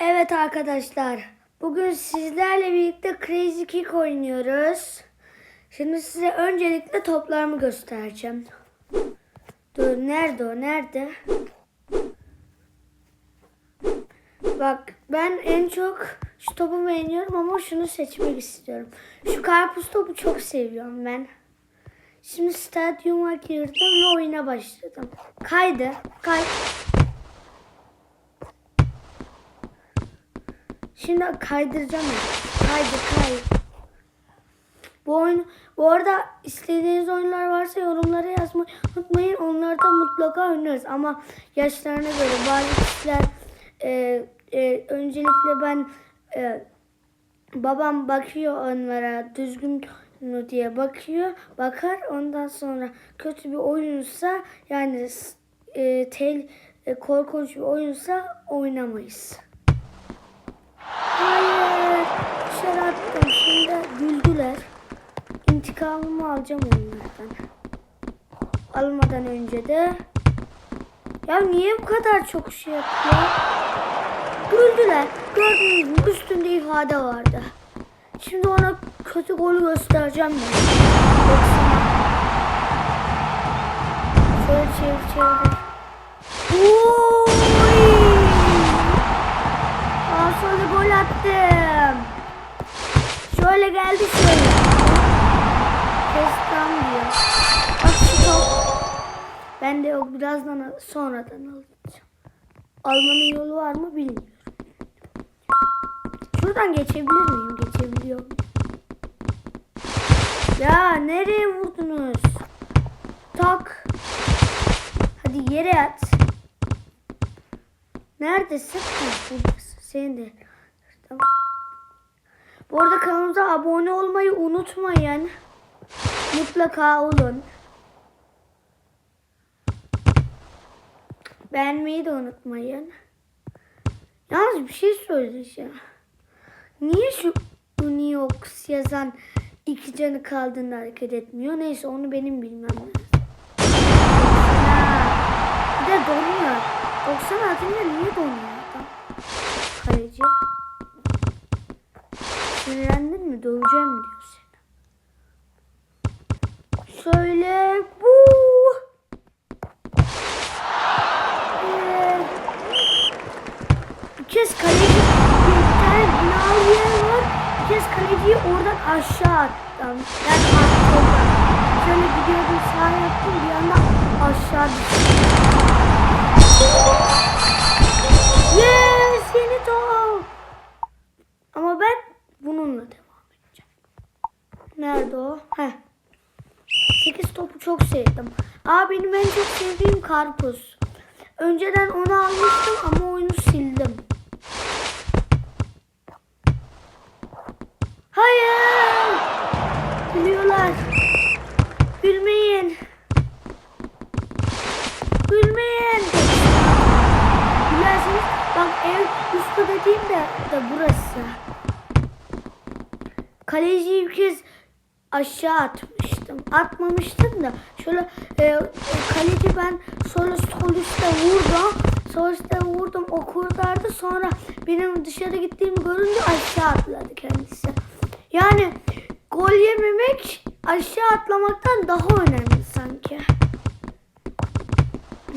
Evet arkadaşlar. Bugün sizlerle birlikte Crazy Kick oynuyoruz. Şimdi size öncelikle toplarımı göstereceğim. Dur nerede o nerede? Bak ben en çok şu topu beğeniyorum ama şunu seçmek istiyorum. Şu karpuz topu çok seviyorum ben. Şimdi stadyuma girdim ve oyuna başladım. Kaydı. Kay. Şimdi kaydıracağım ben. Kaydı kay. Bu oyun bu arada istediğiniz oyunlar varsa yorumlara yazmayı unutmayın. Onları da mutlaka oynarız ama yaşlarına göre bazı kişiler e, e, öncelikle ben e, babam bakıyor onlara düzgün mü diye bakıyor bakar ondan sonra kötü bir oyunsa yani e, tel e, korkunç bir oyunsa oynamayız. Hayır. Dışarı attım. Şimdi güldüler. İntikamımı alacağım onlardan. Almadan önce de ya niye bu kadar çok şey yapıyor? Güldüler. Gördünüz mü? Üstünde ifade vardı. Şimdi ona kötü golü göstereceğim ben. Şöyle çevir çevir. Oy! Attım. Şöyle geldi şöyle. Kestam diyor. Bak şu. Ben de yok birazdan sonradan alacağım. Almanın yolu var mı bilmiyorum. Şuradan geçebilir miyim? Geçebiliyorum. Ya nereye vurdunuz? Tak. Hadi yere at. Neredesin? Buradasın. Seni de. Bu arada kanalımıza abone olmayı unutmayın. Mutlaka olun. Beğenmeyi de unutmayın. Yalnız bir şey söyleyeceğim. Niye şu Uniox yazan iki canı kaldığında hareket etmiyor? Neyse onu benim bilmem lazım. Bir de donuyor. 90 adıyla niye donuyor? Kaleci. Sinirlendin mi? Döveceğim diyor seni. Şöyle bu. Ee, bir kez kaleci bir tane binalı yer var. Bir kez kaleciyi oradan aşağı attım. Ben attım. Şöyle gidiyordum sağa yaptım bir anda aşağı düştüm. Yes yeni top. Ama ben bununla devam edeceğim. Nerede o? Heh. 8 topu çok sevdim. Aa benim en çok sevdiğim karpuz. Önceden onu almıştım ama oyunu sildim. Hayır! Gülüyorlar. Gülmeyin. Gülmeyin. Gülerseniz bak ev üstü dediğim de, de burası. Kaleciyi bir kez aşağı atmıştım. Atmamıştım da şöyle e, kaleci ben sonra sol üstte vurdum. Sol üstte vurdum o kurtardı. Sonra benim dışarı gittiğimi görünce aşağı atladı kendisi. Yani gol yememek aşağı atlamaktan daha önemli sanki.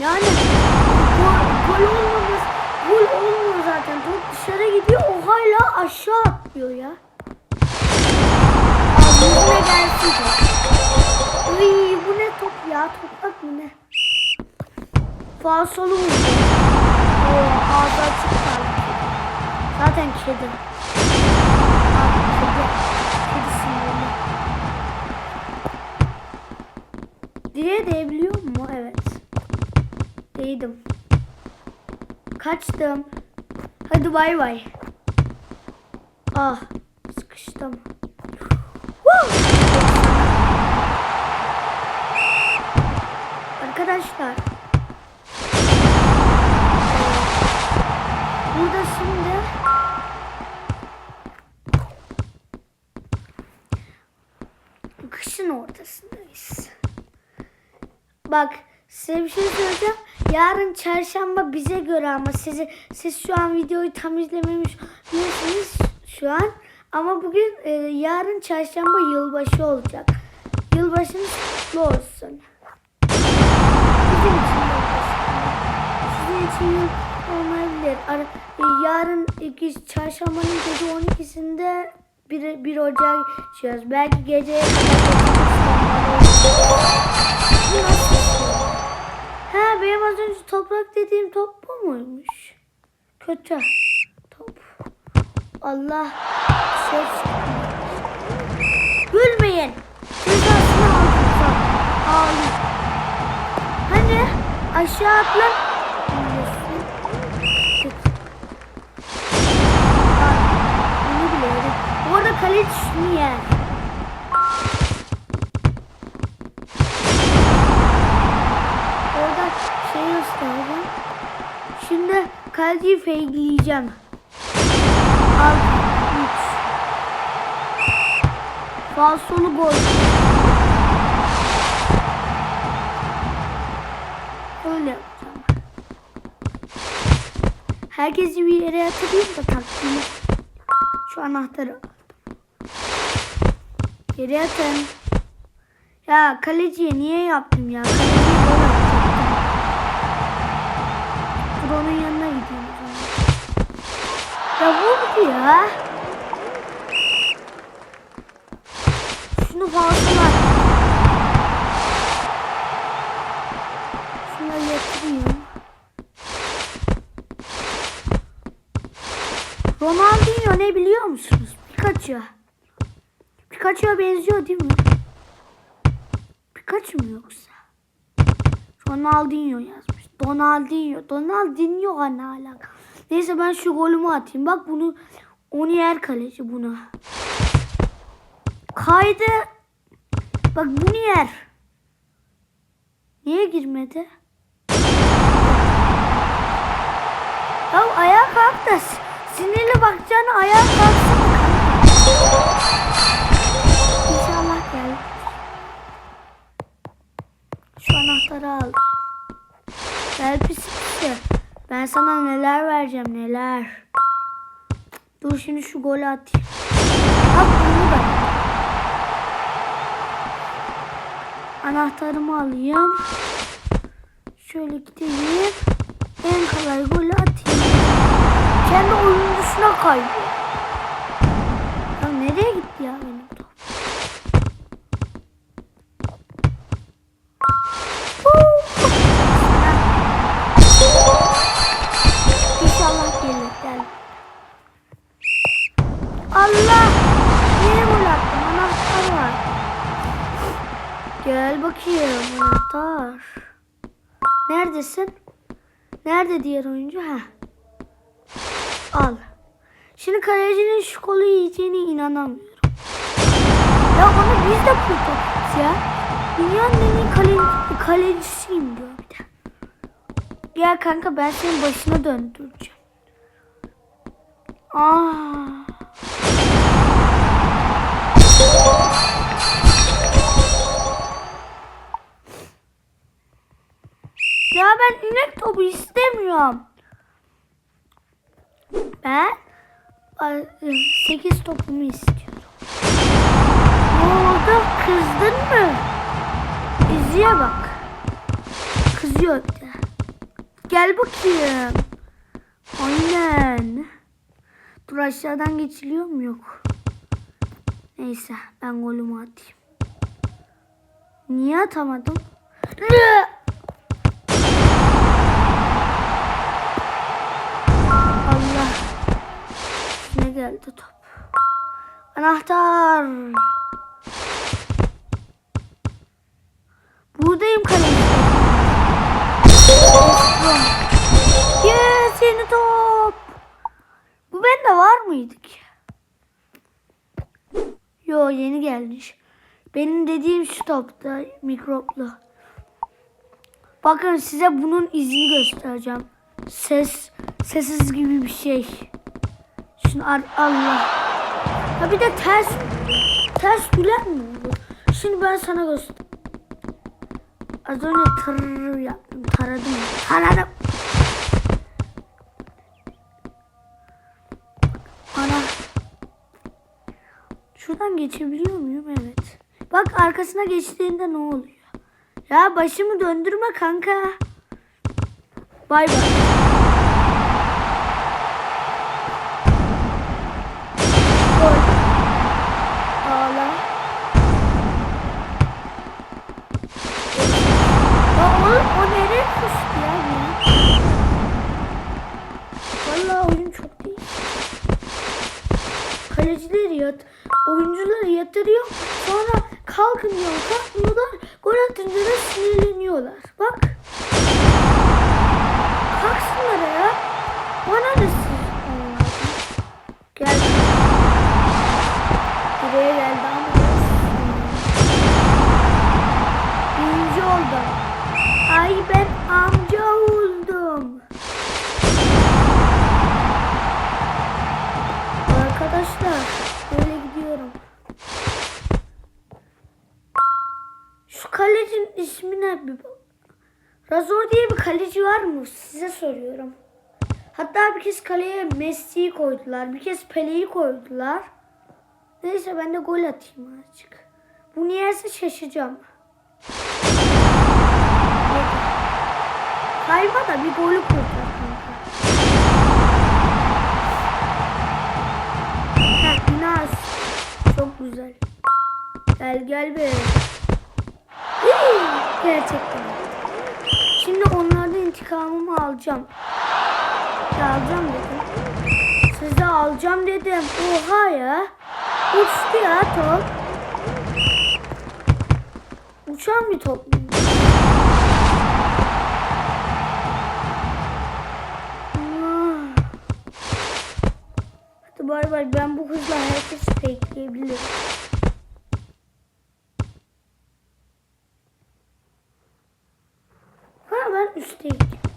Yani gol, gol olmamız, gol olmuyor zaten. Top dışarı gidiyor, o hala aşağı atlıyor ya. Gelsin top. Uy, bu ne top ya? Toprak mı ne? Falsolu mu? Oo, ağzı açık kaldı. Zaten kedi. Abi kedi. Kedi sinirli. Değebiliyor mu? Evet. Değdim. Kaçtım. Hadi bay bay. Ah sıkıştım. Woo! Arkadaşlar. Burada şimdi kışın ortasındayız. Bak size bir şey söyleyeceğim. yarın çarşamba bize göre ama sizi siz şu an videoyu tam izlememiş bilirsiniz şu an. Ama bugün e, yarın çarşamba yılbaşı olacak. Yılbaşınız kutlu olsun. İçin olmayabilir. Ara, e, yarın iki, çarşambanın gece 12'sinde 1, 1 Ocak'a geçiyoruz. Belki geceye? Ha benim az önce toprak dediğim top bu muymuş? Kötü top. Allah ses. Gülmeyin. Hani aşağı atla. Şunu yer. Orada şey gösterdim. Şimdi kaleciyi fakeleyeceğim. Al. Falsolu gol. Öyle yapacağım. Herkesi bir yere yatırayım da. Şu anahtarı Yere yatın. Ya kaleciye niye yaptım ya? Kaleciye gol atacaktım. Dur onun yanına zaman. Ya vurdu ya. Şunu fazla Şuna yatırayım. Ronaldinho ne biliyor musunuz? Pikachu. Pikachu'ya benziyor değil mi? Pikachu mu yoksa? Ronaldinho yazmış. Donaldinho. Donaldinho ne alaka? Neyse ben şu golümü atayım. Bak bunu onu yer kaleci bunu. Kaydı. Bak bunu yer. Niye girmedi? Ya ayağa kalk da sinirli bakacağına ayağa kalksana Anahtarı al. Gel pis pisi. Ben sana neler vereceğim neler. Dur şimdi şu golü atayım. Bak bunu da. Anahtarımı alayım. Şöyle gideyim. En kolay golü atayım. Kendi oyun dışına Neredesin? Nerede diğer oyuncu? Ha. Al. Şimdi kalecinin şu kolu yiyeceğine inanamıyorum. Ya onu biz de kurtarırız ya. Dünyanın en iyi kale, kalecisiyim diyor bir de. Gel kanka ben senin başına döndüreceğim. Aa. Ya ben inek topu istemiyorum. Ben 8 topumu istiyorum. Ne oldu? Kızdın mı? İzliye bak. Kızıyor bir de. Gel bakayım. Aynen. Dur aşağıdan geçiliyor mu? Yok. Neyse ben golümü atayım. Niye atamadım? Geldi top? Anahtar. Buradayım kaleci. Yes yeni top. Bu bende var mıydı ki? Yo yeni gelmiş. Benim dediğim şu topta mikroplu. Bakın size bunun izini göstereceğim. Ses, sessiz gibi bir şey. Ar- Allah. Ha bir de ters, ters gülen mi oldu? Şimdi ben sana göster. Az önce tır yaptım. Taradım. Taradım. Ana. Şuradan geçebiliyor muyum? Evet. Bak arkasına geçtiğinde ne oluyor? Ya başımı döndürme kanka. Bay bay. Kalecileri yat, oyuncuları yatırıyor. Sonra kalkın kalkmıyorlar. Gol atınca da sinirleniyorlar. Bak. Kalksınlar ya. Bana siz? Allah'ım. Gel. Buraya geldi ama. Birinci oldum. Ay ben kalecinin ismi ne bir bak. Razor diye bir kaleci var mı? Size soruyorum. Hatta bir kez kaleye Messi'yi koydular. Bir kez Pele'yi koydular. Neyse ben de gol atayım azıcık. Bu niyeyse şaşacağım. Kayma da bir golü kurtar. Çok güzel. Gel gel be. Gerçekten. Şimdi onlardan intikamımı alacağım. Alacağım dedim. Size alacağım dedim. Oha ya. Uçtu ya top. Uçan bir top. Hadi bay bay ben bu hızla herkes bekleyebilirim. Ha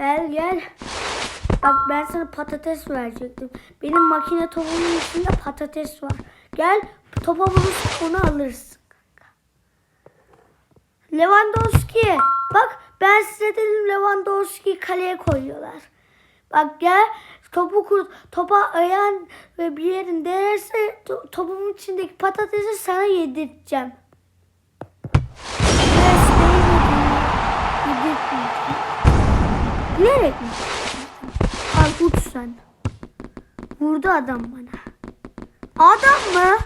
Gel gel. Bak ben sana patates verecektim. Benim makine topumun içinde patates var. Gel topa vurursun onu alırsın. Lewandowski. Bak ben size dedim Lewandowski'yi kaleye koyuyorlar. Bak gel topu kur, topa ayağın ve bir yerin değerse to- topumun içindeki patatesi sana yedirteceğim. Bilerek mi? Uç sen. Vurdu adam bana. Adam mı?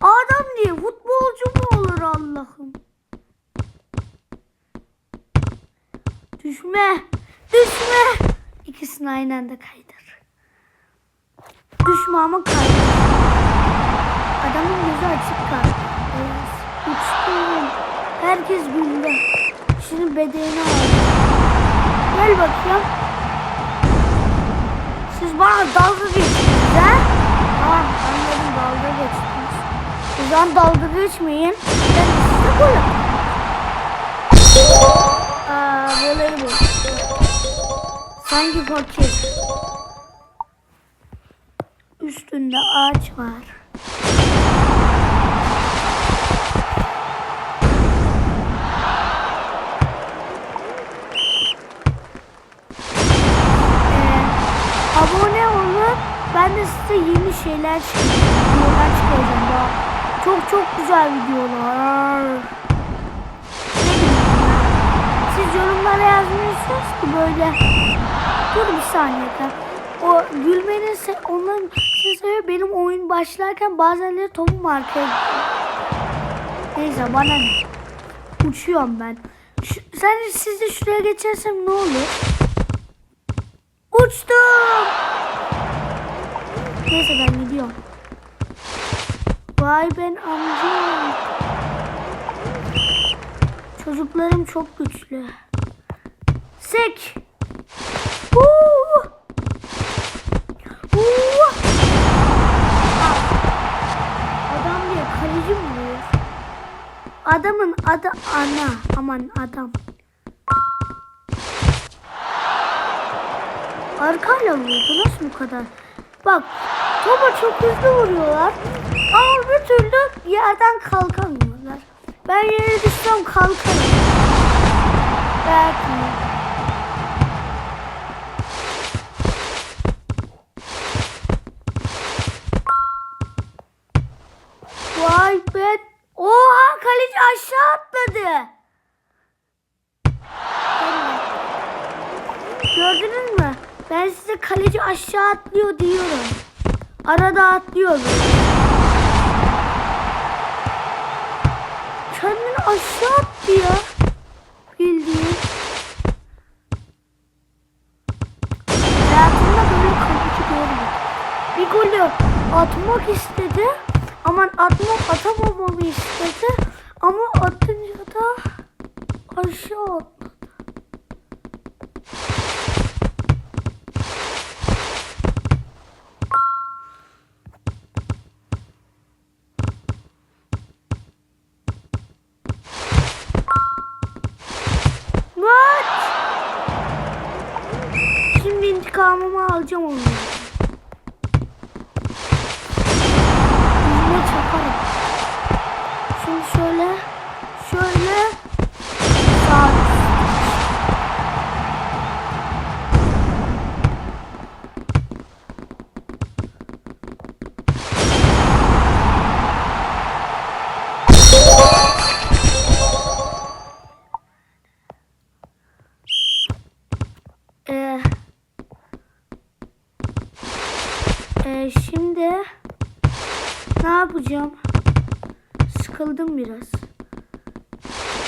Adam diye futbolcu mu olur Allah'ım? Düşme. Düşme. İkisini aynı anda kaydır. Düşme ama kaydır. Adamın gözü açık kaldı. Uçtum. Herkes güldü. Şimdi bedeğini aldı. Gel bakayım. Siz bana dalga geçtiniz ha? Tamam anladım dalga geçtiniz. O zaman dalga geçmeyin. Ben size gol atayım. Aa voleybol. Sanki fakir. Üstünde ağaç var. Yeni şeyler. Videolar çıkaracağım daha. Çok çok güzel videolar. Siz yorumlara yazmıyorsunuz ki böyle. Dur bir saniye. O gülmenin se onların sebebi benim oyun başlarken bazenleri topum arkaya. Neyse bana ne. Uçuyorum ben. Şu, sen siz de şuraya geçersem ne olur? Uçtum. Neyse ben gidiyorum. Vay ben amcam. Çocuklarım çok güçlü. Sek. Huu. Ah. Adam diye kaleci mi oluyor? Adamın adı ana. Aman adam. Arkayla vurdu. Nasıl bu kadar? Bak topa çok hızlı vuruyorlar. Ama bir türlü yerden kalkamıyorlar. Ben yere düşsem kalkarım. Belki. Arada atlıyor. böyle. Kendini aşağı attı ya. Bildiğin. Hayatımda böyle kaleci görmedim. Bir golü atmak istedi. Aman atmak atamamamı istedi. Ama atınca da aşağı atladı. İntikamımı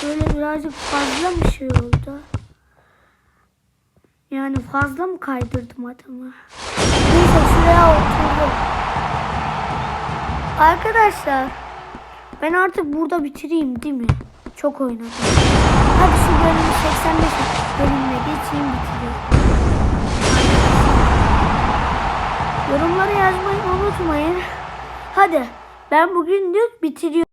Böyle birazcık fazla mı şey oldu? Yani fazla mı kaydırdım adamı? Neyse şuraya oturdum. Arkadaşlar ben artık burada bitireyim değil mi? Çok oynadım. Hadi şu bölümü 85 bölümüne geçeyim bitireyim. Yorumlara yazmayı unutmayın. Hadi ben bugünlük bitiriyorum.